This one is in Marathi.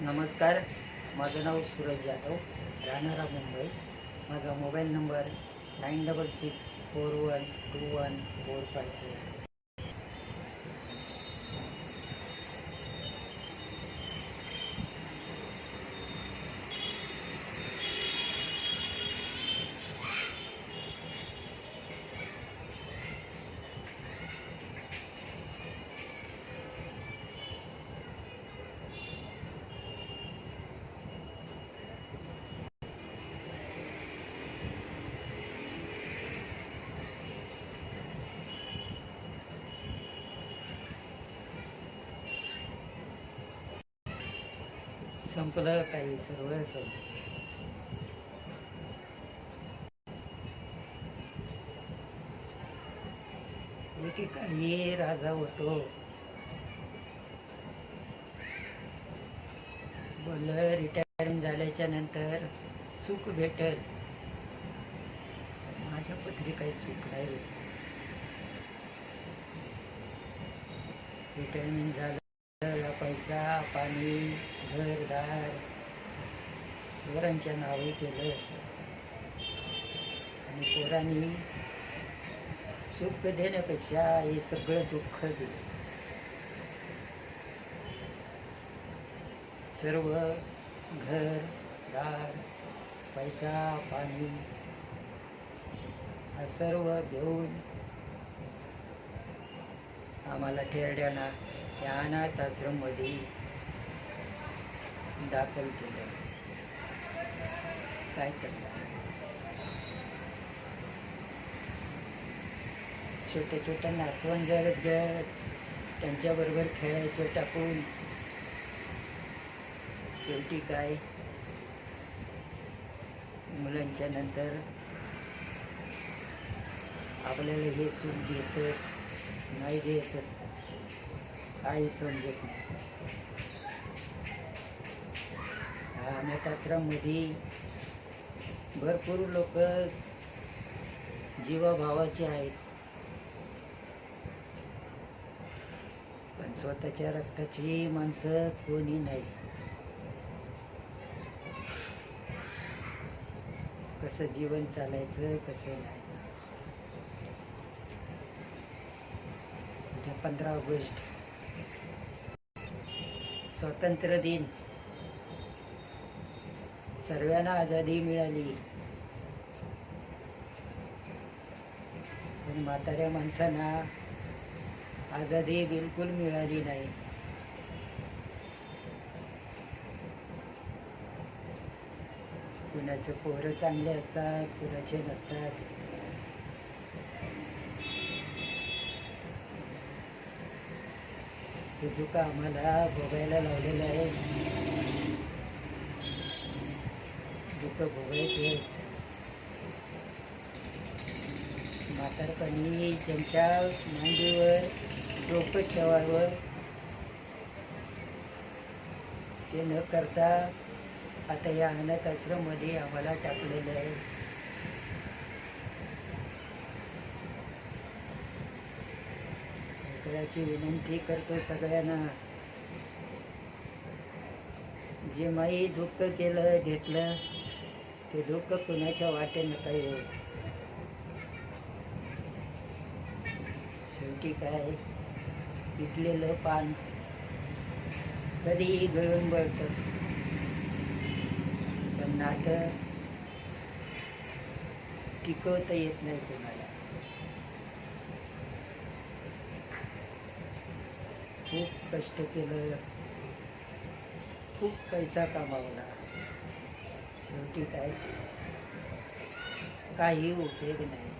नमस्कार माझं नाव सूरज जाधव राहणारा मुंबई. माझा mobile number nine double six four one two one four five four संपलं काही सर्व संपलं ठिकाणी राजा होतो. बोल रिटायरमेंट झाल्याच्यानंतर सुख भेटल. माझ्या पत्री काही सुख नाही. रिटायरमेंट झालं. पैसा पाणी घरदार पोरांच्या नावे केलं. आणि पोरांनी सुख देण्यापेक्षा हे सगळं दुःख दिलं. सर्व घर दार पैसा पाणी हा सर्व देऊन आम्हाला ठेरड्यांना या अनाथ आश्रममध्ये दाखल केलं. काय करणार? छोट्या छोट्या नातवण घर त्यांच्याबरोबर खेळायचं टाकून. शेवटी काय? मुलांच्या नंतर आपल्याला हे सुख देत नाही देत. काही समजत नाही. अनाथाश्रममध्ये भरपूर लोक जीवाभावाचे आहेत. पण स्वतःच्या रक्ताची माणसं कोणी नाही. कसं जीवन चालायचं कसं नाही. पंधरा ऑगस्ट स्वातंत्र्य दिन. सर्वांना आझादी मिळाली. पण म्हाताऱ्या माणसांना आझादी बिलकुल मिळाली नाही. कुणाचे पोरं चांगले असतात कुणाचे नसतात. हे दुःख आम्हाला भोगायला लावलेलं आहे. दुःख भोगायचेच म्हातारपणी त्यांच्या मांडीवर डोकं ठेवावं. ते न करता आता या अनाथ आश्रममध्ये आम्हाला टाकलेलं आहे. करायची विनंती करतो सगळ्यांना. जे माई दुःख केलं घेतलं ते दुःख कुणाच्या वाटेनं काही येऊ शेवटी काय? पिकलेलं पान कधीही गळून बळतं. पण नातं टिकवता येत नाही तुम्हाला खूप कष्ट केलं. खूप पैसा कमावला. शेवटी काय? काही उपयोग नाही.